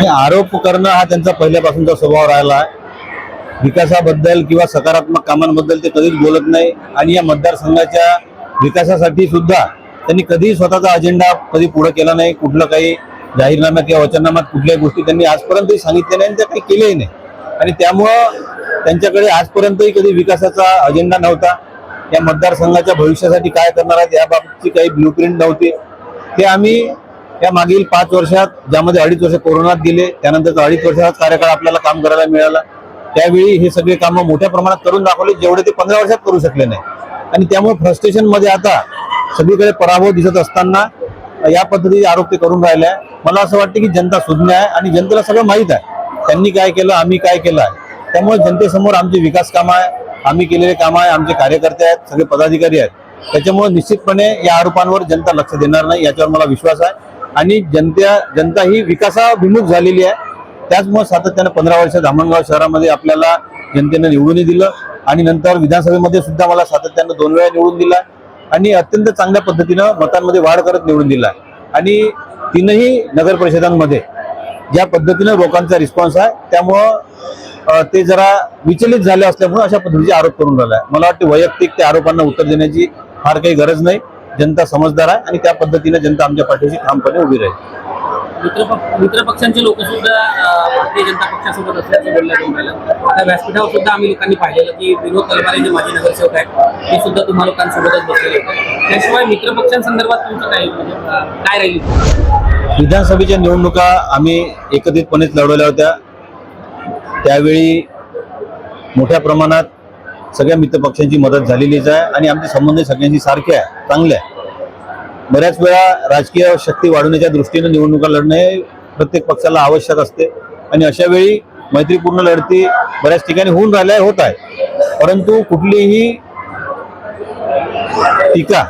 हे आरोप करणं हा त्यांचा पहिल्यापासूनचा स्वभाव राहिला आहे. विकासाबद्दल किंवा सकारात्मक कामांबद्दल ते कधीच बोलत नाही. आणि या मतदारसंघाच्या विकासासाठी सुद्धा त्यांनी कधीही स्वतःचा अजेंडा कधी पुढे केला नाही. कुठलं काही जाहीरनाम्यात किंवा वचननाम्यात कुठल्याही गोष्टी त्यांनी आजपर्यंतही सांगितल्या नाही आणि त्या काही केल्याही नाही. आणि त्यामुळं त्यांच्याकडे आजपर्यंतही कधी विकासाचा अजेंडा नव्हता. या मतदारसंघाच्या भविष्यासाठी काय करणार आहेत याबाबतची काही ब्ल्यूप्रिंट नव्हती. ते आम्ही या मागील पाच वर्षात ज्यामध्ये अडीच वर्ष कोरोनात गेले त्यानंतर अडीच वर्षात कार्यकाळ आपल्याला काम करायला मिळाला. त्यावेळी हे सगळे कामं मोठ्या प्रमाणात करून दाखवले जेवढे ते पंधरा वर्षात करू शकले नाही. आणि त्यामुळे फ्रस्ट्रेशनमध्ये आता सगळीकडे पराभव दिसत असताना या पद्धतीचे आरोप ते करून राहिले आहे. मला असं वाटतं की जनता सुज्ञ आहे आणि जनतेला सगळं माहीत आहे. त्यांनी काय केलं आम्ही काय केलं आहे. त्यामुळे जनतेसमोर आमचे विकास कामं आहे आम्ही केलेले कामं आहे आमचे कार्यकर्ते आहेत सगळे पदाधिकारी आहेत. त्याच्यामुळे निश्चितपणे या आरोपांवर जनता लक्ष देणार नाही याच्यावर मला विश्वास आहे. आणि जनता जनता ही विकासाभिमुख झालेली आहे. त्याचमुळे सातत्यानं पंधरा वर्ष धामणगाव शहरामध्ये आपल्याला जनतेनं निवडूनही दिलं आणि नंतर विधानसभेमध्ये सुद्धा मला सातत्यानं दोन वेळा निवडून दिला आणि अत्यंत चांगल्या पद्धतीनं मतांमध्ये वाढ करत निवडून दिला आणि तीनही नगर परिषदांमध्ये ज्या पद्धतीनं लोकांचा रिस्पॉन्स आहे त्यामुळं ते जरा विचलित झाले असल्यामुळे अशा पद्धतीचे आरोप करून राहिला आहे मला वाटतं वैयक्तिक त्या आरोपांना उत्तर देण्याची फार काही गरज नाही. जनता समजदार आहे आणि त्या पद्धतीने जनता आमच्या पाठीशी ठामपणे उभी राहील. मित्र पक्षांचे लोक सुद्धा भारतीय जनता पक्षासोबत असल्याचं बोललं राहिलं. आता व्यासपीठावर सुद्धा आम्ही लोकांनी पाहिलेलं की विनोद तलवारे जे माजी नगरसेवक आहेत ते सुद्धा तुम्हा लोकांसोबतच बसलेले त्याशिवाय मित्र पक्षांसंदर्भात तुमचं काय काय राहील? विधानसभेच्या निवडणुका आम्ही एकत्रितपणेच लढवल्या होत्या. त्यावेळी मोठ्या प्रमाणात सगळ्या मित्रपक्षांची मदत झालेलीच आहे आणि आमचे संबंध सगळ्यांशी सारखे आहे चांगले आहे. बऱ्याच वेळा राजकीय शक्ती वाढवण्याच्या दृष्टीने निवडणुका लढणं हे प्रत्येक पक्षाला आवश्यक असते. आणि अशा वेळी मैत्रीपूर्ण लढती बऱ्याच ठिकाणी होऊन राहिल्या होत आहे परंतु कुठलीही टीका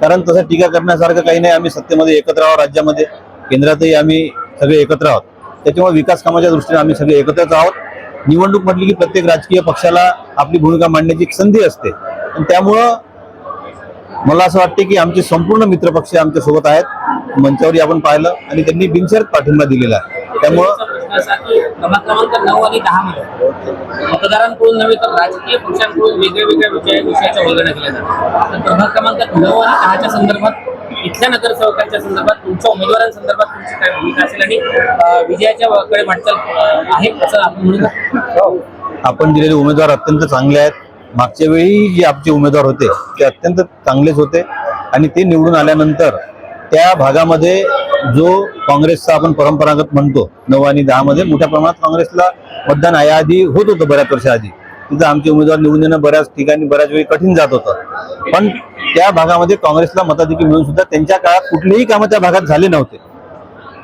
कारण तसं टीका करण्यासारखं काही नाही आम्ही सत्तेमध्ये एकत्र आहोत राज्यामध्ये. केंद्रातही आम्ही सगळे एकत्र आहोत. त्याच्यामुळे विकास कामाच्या दृष्टीने आम्ही सगळे एकत्रच आहोत. निवडणूक म्हटली की प्रत्येक राजकीय पक्षाला आपली भूमिका मांडण्याची संधी असते. आणि त्यामुळं मला असं वाटते की आमचे संपूर्ण मित्रपक्ष आमच्यासोबत आहेत. मंचावरही आपण पाहिलं आणि त्यांनी बिनशर्त पाठिंबा दिलेला आहे. त्यामुळं प्रश्न क्रमांक नऊ आणि दहा मध्ये मतदारांकडून नव्हे तर राजकीय पक्षांकडून वेगळ्या वेगळ्या विषयाच्या वगळण्या केल्या जातात तर प्रभाग क्रमांक नऊ आणि दहाच्या संदर्भात इथल्या नगरसेवकांच्या संदर्भात तुमच्या उमेदवारांसंदर्भात तुमची काय भूमिका असेल आणि अं, विजयाच्या कडे वाटचाल आहे असं आपण म्हणू हो. आपण दिलेले उमेदवार अत्यंत चांगले आहेत. मागच्या वेळी जे आमचे उमेदवार होते ते अत्यंत चांगलेच होते. आणि ते निवडून आल्यानंतर त्या भागामध्ये जो काँग्रेसचा आपण परंपरागत म्हणतो नऊ आणि दहामध्ये मोठ्या प्रमाणात काँग्रेसला मतदान याआधी होत होतं बऱ्याच वर्षाआधी. तिथं आमचे उमेदवार निवडून येणं बऱ्याच ठिकाणी बऱ्याच वेळी कठीण जात होतं. पण त्या भागामध्ये काँग्रेसला मताधिकी मिळून सुद्धा त्यांच्या काळात कुठलेही कामं त्या भागात झाले नव्हते.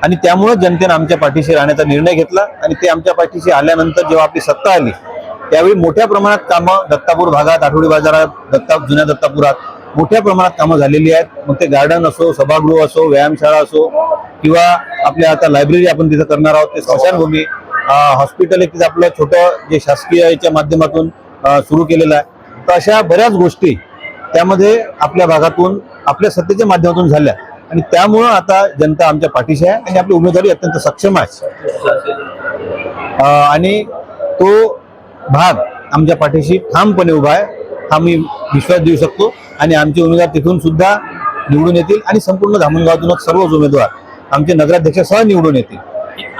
आणि त्यामुळे जनतेनं आमच्या पाठीशी राहण्याचा निर्णय घेतला आणि ते आमच्या पाठीशी आल्यानंतर जेव्हा आपली सत्ता आली त्यावेळी मोठ्या प्रमाणात कामं दत्तापूर भागात आठवडी बाजारात दत्ता जुन्या दत्तापुरात मोठ्या प्रमाणात कामं झालेली आहेत. मग ते गार्डन असो सभागृह असो व्यायामशाळा असो किंवा आपल्या आता लायब्ररी आपण तिथं करणार आहोत ते स्मशानभूमी हॉस्पिटल एक आपलं छोटं जे शासकीय याच्या माध्यमातून सुरू केलेलं आहे. तर अशा बऱ्याच गोष्टी त्यामध्ये आपल्या भागातून आपल्या सत्तेच्या माध्यमातून झाल्या. आणि त्यामुळं आता जनता आमच्या पाठीशी आहे आणि आपली उमेदवारी अत्यंत सक्षम आहे आणि तो भाग आमच्या पाठीशी ठामपणे उभा आहे. हा मी विश्वास देऊ शकतो. आणि आमचे उमेदवार तिथून सुद्धा निवडून येतील आणि संपूर्ण धामणगावातूनच सर्वच उमेदवार आमचे नगराध्यक्ष सह निवडून येतील.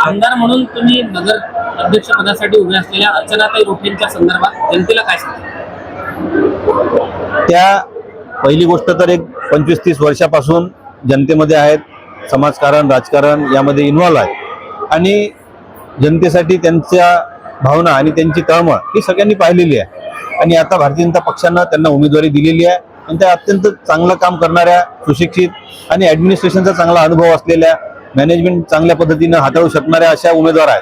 आमदार म्हणून तुम्ही नगर अध्यक्ष पदासाठी उभे असलेल्या अर्चनाताई रोखेंच्या संदर्भात जनतेला काय सांगता? त्या पहिली गोष्ट तर एक पंचवीस तीस वर्षापासून जनतेमध्ये आहेत समाजकारण राजकारण यामध्ये इन्व्हॉल्व आहेत. आणि जनतेसाठी त्यांच्या भावना आणि त्यांची तळमळ ही सगळ्यांनी पाहिलेली आहे. आणि आता भारतीय जनता पक्षानं त्यांना उमेदवारी दिलेली आहे. आणि त्या अत्यंत चांगलं काम करणाऱ्या सुशिक्षित आणि ऍडमिनिस्ट्रेशनचा चांगला अनुभव असलेल्या मॅनेजमेंट चांगल्या पद्धतीनं हाताळू शकणाऱ्या अशा उमेदवार आहेत.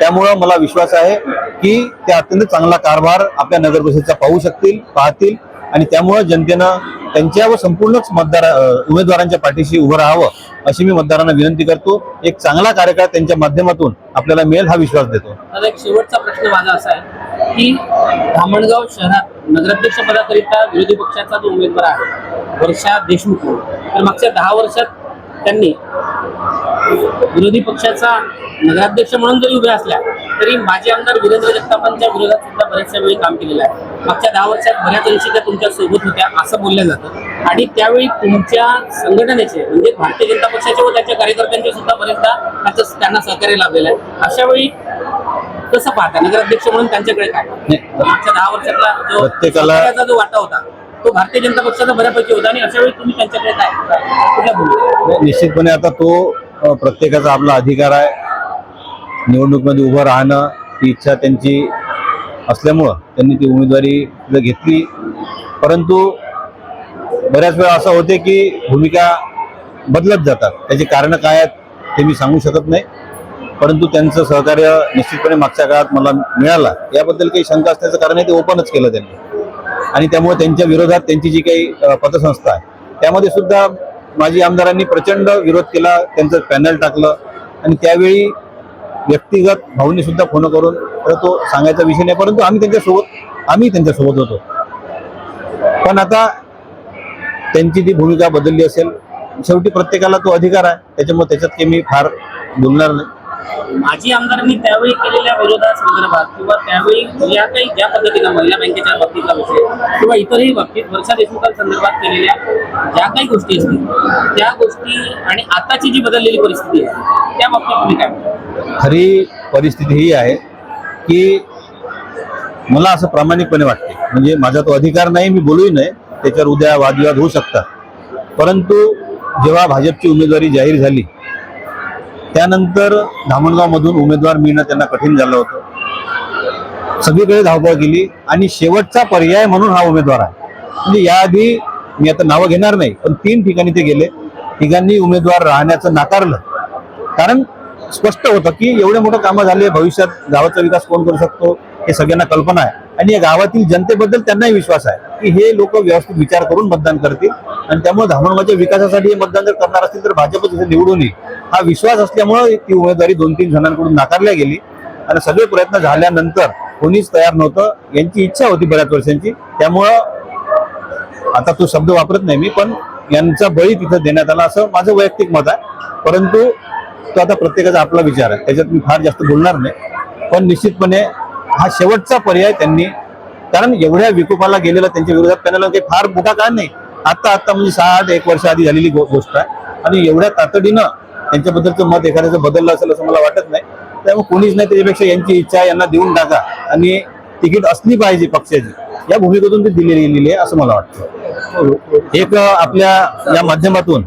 त्यामुळं मला विश्वास आहे की त्या अत्यंत चांगला कारभार आपल्या नगर परिषदेचा पाहू शकतील पाहतील. आणि त्यामुळं जनतेनं त्यांच्या व संपूर्णच मतदार उमेदवारांच्या पाठीशी उभं राहावं अशी मी मतदारांना विनंती करतो. एक चांगला कार्यकाळ त्यांच्या माध्यमातून आपल्याला मिळेल हा विश्वास देतो. एक शेवटचा प्रश्न माझा असा आहे की धामणगाव शहरात नगराध्यक्ष पदाकरिता विरोधी पक्षाचा जो उमेदवार आहे वर्षा देशमुख. तर मागच्या दहा वर्षात त्यांनी विरोधी पक्षाचा नगराध्यक्ष म्हणून जरी उभे असल्या तरी माजी आमदार वीरेंद्र जगतापांच्या विरोधात सुद्धा बऱ्याचशा वेळी काम केलेलं आहे. मागच्या दहा वर्षात बऱ्याच अंशी त्या तुमच्यासोबत होत्या असं बोललं जातं. आणि त्यावेळी तुमच्या संघटनेचे म्हणजे भारतीय जनता पक्षाचे व त्याच्या कार्यकर्त्यांचे सुद्धा बरेचदा त्याचं त्यांना सहकार्य लाभलेलं आहे. अशा वेळी कसं पाहता? नगराध्यक्ष म्हणून त्यांच्याकडे काय? मागच्या दहा वर्षातला जो प्रत्येकाला- जो वाटा होता तो भारतीय जनता पक्षाचा बऱ्यापैकी होता. आणि अशा वेळी तुम्ही त्यांच्याकडे काय? कुठल्या निश्चितपणे आता तो प्रत्येकाचा आपला अधिकार आहे. निवडणुकीमध्ये उभं राहणं ही इच्छा त्यांची असल्यामुळं त्यांनी ती उमेदवारी घेतली. परंतु बऱ्याच वेळा असं होते की भूमिका बदलत जातात. त्याची कारणं काय आहेत ते मी सांगू शकत नाही. परंतु त्यांचं सहकार्य निश्चितपणे मागच्या काळात मला मिळाला. याबद्दल काही शंका असण्याचं कारण आहे ते ओपनच केलं त्यांनी. आणि त्यामुळे त्यांच्या विरोधात त्यांची जी काही पतसंस्था आहे त्यामध्ये सुद्धा माजी आमदारांनी प्रचंड विरोध केला त्यांचं पॅनल टाकलं. आणि त्यावेळी व्यक्तिगत भाऊंनी सुद्धा फोन करून तर तो सांगायचा विषय नाही परंतु आम्ही त्यांच्यासोबत आम्ही त्यांच्यासोबत होतो. पण आता त्यांची ती भूमिका बदलली असेल. शेवटी प्रत्येकाला तो अधिकार आहे. त्याच्यामुळे त्याच्यात काही मी फार बोलणार नाही. माजी आमदारांनी त्यावेळी केलेल्या विरोधासंदर्भात किंवा त्यावेळी या काही ज्या पद्धतीनं महिला बँकेच्या बाबतीतला विषय किंवा इतरही बाबतीत वर्षा देशमुखांसंदर्भात केलेल्या ज्या काही गोष्टी असतील त्या गोष्टी आणि आताची जी बदललेली परिस्थिती आहे त्या बाबतीत तुम्ही काय खरी परिस्थिती ही आहे की मला असं प्रामाणिकपणे वाटते. म्हणजे माझा तो अधिकार नाही मी बोलूही नाही त्याच्यावर उद्या वादविवाद होऊ शकतात. परंतु जेव्हा भाजपची उमेदवारी जाहीर झाली त्यानंतर धामणगावमधून उमेदवार मिळणं त्यांना कठीण झालं होतं. सगळीकडे धावपळ केली आणि शेवटचा पर्याय म्हणून हा उमेदवार आहे. म्हणजे याआधी मी आता नावं घेणार नाही पण तीन ठिकाणी ते गेले. तिघांनी उमेदवार राहण्याचं नाकारलं. कारण स्पष्ट होतं की एवढे मोठं कामं झाले भविष्यात गावाचा विकास कोण करू शकतो? हे सगळ्यांना कल्पना आहे. आणि या गावातील जनतेबद्दल त्यांनाही विश्वास आहे की हे लोक व्यवस्थित विचार करून मतदान करतील. आणि त्यामुळे धामणगावच्या विकासासाठी हे मतदान जर करणार असतील तर भाजपच इथे निवडून येईल. हा विश्वास असल्यामुळे ती उमेदवारी दोन तीन जणांकडून नाकारल्या गेली. आणि सगळे प्रयत्न झाल्यानंतर कोणीच तयार नव्हतं. यांची इच्छा होती बऱ्याच वर्षांची. त्यामुळं आता तो शब्द वापरत नाही मी पण यांचा बळी तिथं देण्यात आला असं माझं वैयक्तिक मत आहे. परंतु तो आता प्रत्येकाचा आपला विचार आहे. त्याच्यात मी फार जास्त बोलणार नाही. पण निश्चितपणे हा शेवटचा पर्याय त्यांनी. कारण एवढ्या विकोपाला गेलेला त्यांच्या विरोधात त्यांना काही फार मोठा काळ नाही. आता आता म्हणजे सहा आठ एक वर्ष आधी झालेली गो- गोष्ट आहे. आणि एवढ्या तातडीनं त्यांच्याबद्दलचं मत एखाद्याचं बदललं असेल असं मला वाटत नाही. त्यामुळे कोणीच नाही त्याच्यापेक्षा यांची इच्छा यांना देऊन टाका. आणि तिकीट असली पाहिजे पक्षाची. या भूमिकेतून ते दिली गेलेली आहे असं मला वाटतं. एक आपल्या या माध्यमातून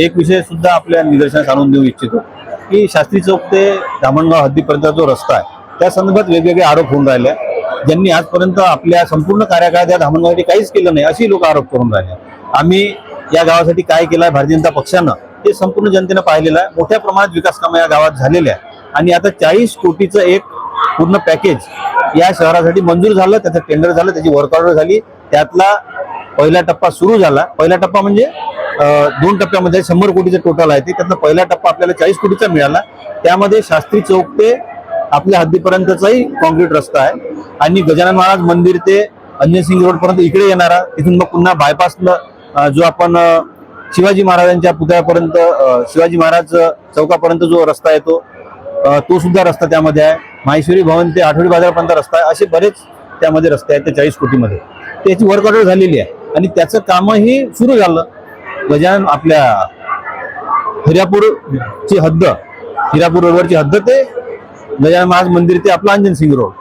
एक विषय सुद्धा आपल्या निदर्शनास आणून देऊ इच्छितो. की शास्त्री चौक ते धामणगाव हद्दीपर्यंत जो रस्ता आहे त्या संदर्भात वेगवेगळे आरोप होऊन राहिले. ज्यांनी आजपर्यंत आपल्या संपूर्ण कार्यकाळात या धामणगावसाठी काहीच केलं नाही अशी लोक आरोप करून राहिले. आम्ही या गावासाठी काय केलं आहे भारतीय जनता पक्षानं ते संपूर्ण जनतेनं पाहिलेलं आहे. मोठ्या प्रमाणात विकास कामं या गावात झालेल्या आहे आणि आता चाळीस कोटीचं एक पूर्ण पॅकेज या शहरासाठी मंजूर झालं त्याचं टेंडर झालं त्याची वर्क ऑर्डर झाली. त्यातला पहिला टप्पा सुरू झाला. पहिला टप्पा म्हणजे दोन टप्प्यामध्ये शंभर कोटीचं टोटल आहे ते. त्यातला पहिला टप्पा आपल्याला चाळीस कोटीचा मिळाला. त्यामध्ये शास्त्री चौक ते आपल्या हद्दीपर्यंतचाही कॉन्क्रीट रस्ता आहे. आणि गजानन महाराज मंदिर ते अन्यसिंग रोड पर्यंत इकडे येणारा तिथून मग पुन्हा बायपासला जो आपण शिवाजी महाराजांच्या पुतळ्यापर्यंत शिवाजी महाराज चौकापर्यंत जो रस्ता येतो तो सुद्धा रस्ता त्यामध्ये आहे. माहेश्वरी भवन ते आठवडी बाजारपर्यंत रस्ता आहे. असे बरेच त्यामध्ये रस्ते आहेत ते चाळीस कोटीमध्ये. त्याची वर्क ऑर्डर झालेली आहे. आणि त्याचं कामही सुरू झालं. गजानन आपल्या हिरापूरची हद्द हिरापूर रोडवरची हद्द ते म्हणजे गजानन महाराज मंदिर ते आपलं अंजन सिंग रोड.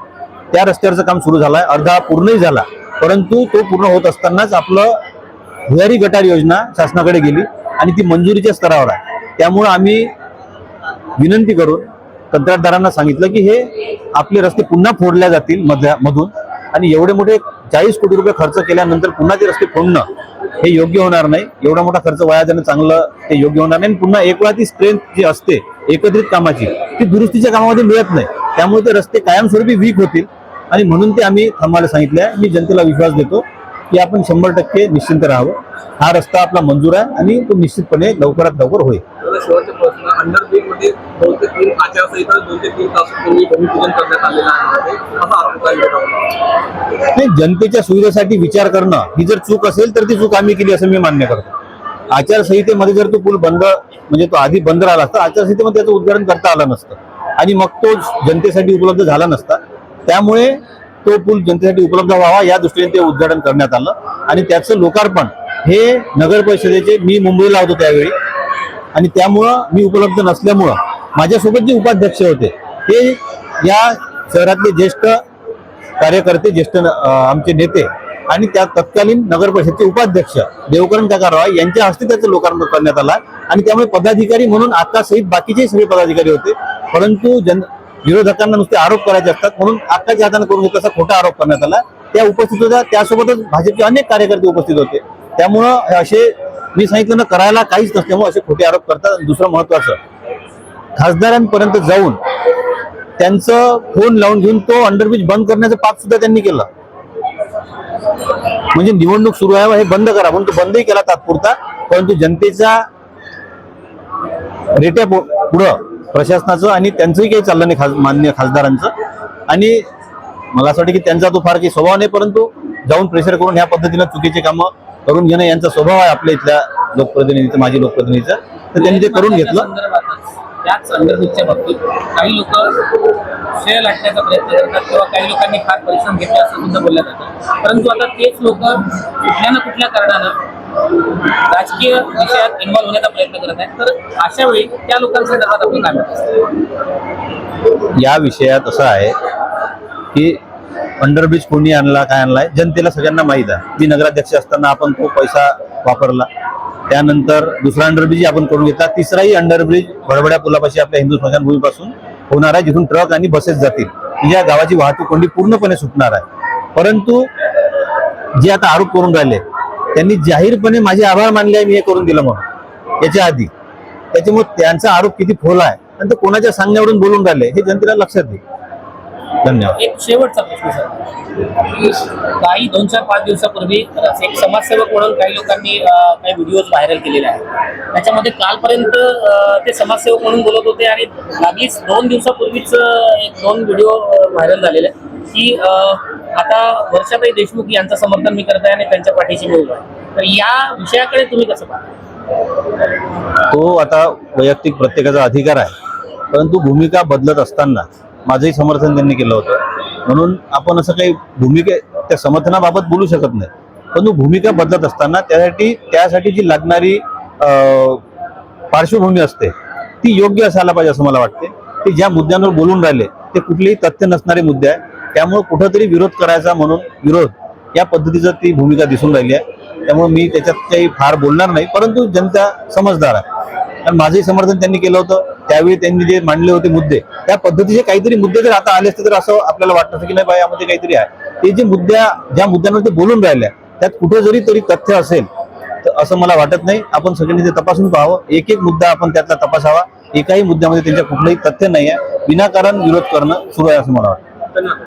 त्या रस्त्यावरचं काम सुरू झालं आहे अर्धा पूर्णही झाला. परंतु तो पूर्ण होत असतानाच आपलं भुयारी गटार योजना शासनाकडे गेली आणि ती मंजुरीच्या स्तरावर आहे. त्यामुळं आम्ही विनंती करून कंत्राटदारांना सांगितलं की हे आपले रस्ते पुन्हा फोडल्या जातील मध्या मधून. आणि एवढे मोठे चाळीस कोटी रुपये खर्च केल्यानंतर पुन्हा ते रस्ते फोडणं हे योग्य होणार नाही. एवढा मोठा खर्च वाया जाणं चांगलं ते योग्य होणार नाही. आणि पुन्हा एक वेळा ती स्ट्रेंथ जी असते एकत्रित कामाची ती दुरुस्तीच्या कामामध्ये मिळत नाही. त्यामुळे ते रस्ते कायमस्वरूपी वीक होतील. आणि म्हणून ते आम्ही थांबायला सांगितले आहे मी जनतेला विश्वास देतो की आपण शंभर टक्के निश्चिंत राहावं. हा रस्ता आपला मंजूर आहे आणि तो निश्चितपणे लवकरात लवकर होईल. नाही जनतेच्या सुविधेसाठी विचार करणं ही जर चूक असेल तर ती चूक आम्ही केली असं मी मान्य करतो. आचारसंहितेमध्ये जर तो पूल बंद म्हणजे तो आधी बंद राहिला असता आचारसंहितेमध्ये त्याचं उद्घाटन करता आलं नसतं. आणि मग तो जनतेसाठी उपलब्ध झाला नसता. त्यामुळे तो पूल जनतेसाठी उपलब्ध व्हावा या दृष्टीने ते उद्घाटन करण्यात आलं. आणि त्याचं लोकार्पण हे नगर परिषदेचे मी मुंबईला होतो त्यावेळी. आणि त्यामुळं मी उपलब्ध नसल्यामुळं माझ्यासोबत जे उपाध्यक्ष होते ते या शहरातले ज्येष्ठ कार्यकर्ते ज्येष्ठ आमचे नेते आणि त्या तत्कालीन नगर परिषदचे उपाध्यक्ष देवकरण काका रॉय यांच्या हस्ते त्याचं लोकार्पण करण्यात आला आणि त्यामुळे पदाधिकारी म्हणून आता सहित बाकीचे सगळे पदाधिकारी होते. परंतु जन विरोधकांना नुसते आरोप करायचे असतात. म्हणून आत्ताच्या हाताने करून घेतला असा खोटा आरोप करण्यात आला त्या उपस्थित होत्या. त्यासोबतच भाजपचे अनेक कार्यकर्ते उपस्थित होते. त्यामुळं हे असे मी सांगितलं ना करायला काहीच नसल्यामुळे असे खोटे आरोप करतात. दुसरं महत्वाचं खासदारांपर्यंत जाऊन त्यांचं फोन लावून घेऊन तो अंडरब्रिज बंद करण्याचं पाप सुद्धा त्यांनी केलं. म्हणजे निवडणूक सुरू आहे हे बंद करा. म्हणून तो बंदही केला तात्पुरता परंतु जनतेचा रेट्या पु- पुढं प्रशासनाचं आणि त्यांचंही काही चाललं नाही खास मान्य खासदारांचं. आणि मला असं वाटतं की त्यांचा तो फार काही स्वभाव नाही परंतु जाऊन प्रेशर करून ह्या पद्धतीनं चुकीचे कामं करून घेणं यांचा स्वभाव आहे आपल्या इथल्या लोकप्रतिनिधीचा माजी लोकप्रतिनिधीचा. तर त्यांनी ते करून घेतलं. त्याच अंडरब्रिजच्या बाबतीत काही लोक श्रेय लाटण्याचा प्रयत्न करतात किंवा काही लोकांनी फार परिश्रम घेतले असं सुद्धा बोललं जातं. परंतु आता तेच लोक कुठल्या ना कुठल्या कारणानं राजकीय विषयात इन्व्हॉल्व्ह होण्याचा प्रयत्न करत आहेत. तर अशा वेळी त्या लोकांसंदर्भात आपण काय या विषयात असं आहे की अंडरब्रिज कोणी आणला काय आणलाय जनतेला सगळ्यांना माहीत आहे. मी नगराध्यक्ष असताना आपण तो पैसा वापरला. त्यानंतर दुसरा अंडरब्रिज आपण करून घेतला. तिसराही अंडरब्रिज भडबड्या पुलापाशी आपल्या हिंदू स्मशानभूमीपासून होणार आहे जिथून ट्रक आणि बसेस जातील. या गावाची वाहतूक कोंडी पूर्णपणे सुटणार आहे. परंतु जे आता आरोप करून राहिले त्यांनी जाहीरपणे माझे आभार मानले आहे मी हे करून दिलं म्हणून. याच्या आधी. त्याच्यामुळे त्यांचा आरोप किती फोला आहे आणि ते कोणाच्या सांगण्यावरून बोलून राहिले हे जनतेला लक्षात येईल. धन्यवाद. एक शेवटचा प्रश्न सर. काही दोन चार पाच दिवसापूर्वी एक समाजसेवक म्हणून काही लोकांनी काही व्हिडिओज व्हायरल केलेले आहेत. त्याच्यामध्ये कालपर्यंत ते समाजसेवक म्हणून बोलत होते आणि लागलीच दोन दिवसापूर्वीच एक दोन व्हिडिओ व्हायरल झालेले की आता वर्षाताई देशमुख यांचं समर्थन मी करत आहे आणि त्यांच्या पाठीशी मी उभा आहे. तर या विषयाकडे तुम्ही कसं पाहता? तो आता वैयक्तिक प्रत्येकाचा अधिकार आहे. परंतु भूमिका बदलत असताना माझंही समर्थन त्यांनी केलं होतं. म्हणून आपण असं काही भूमिके त्या समर्थनाबाबत बोलू शकत नाही. परंतु भूमिका बदलत असताना त्यासाठी त्यासाठी जी लागणारी पार्श्वभूमी असते ती योग्य असायला पाहिजे असं मला वाटते. की ज्या मुद्द्यांवर बोलून राहिले ते कुठलेही तथ्य नसणारे मुद्दे आहे त्यामुळे कुठंतरी विरोध करायचा म्हणून विरोध या पद्धतीचं ती भूमिका दिसून राहिली आहे. त्यामुळे मी त्याच्यात काही फार बोलणार नाही. परंतु जनता समजदार आहे. कारण माझंही समर्थन त्यांनी केलं होतं. त्यावेळी त्यांनी जे मांडले होते मुद्दे त्या पद्धतीचे काहीतरी मुद्दे जर आता आले असते तर असं आपल्याला वाटतं असं की नाही बाई यामध्ये काहीतरी आहे. ते जे मुद्द्या ज्या मुद्द्यांवर ते बोलून राहिल्या त्यात कुठं जरी तरी तथ्य असेल तर असं मला वाटत नाही. आपण सगळ्यांनी ते तपासून पाहावं. एक एक मुद्दा आपण त्यातला तपासावा. एकाही मुद्द्यामध्ये त्यांच्या कुठलंही तथ्य नाही आहे विनाकारण विरोध करणं सुरू आहे असं मला वाटतं. धन्यवाद.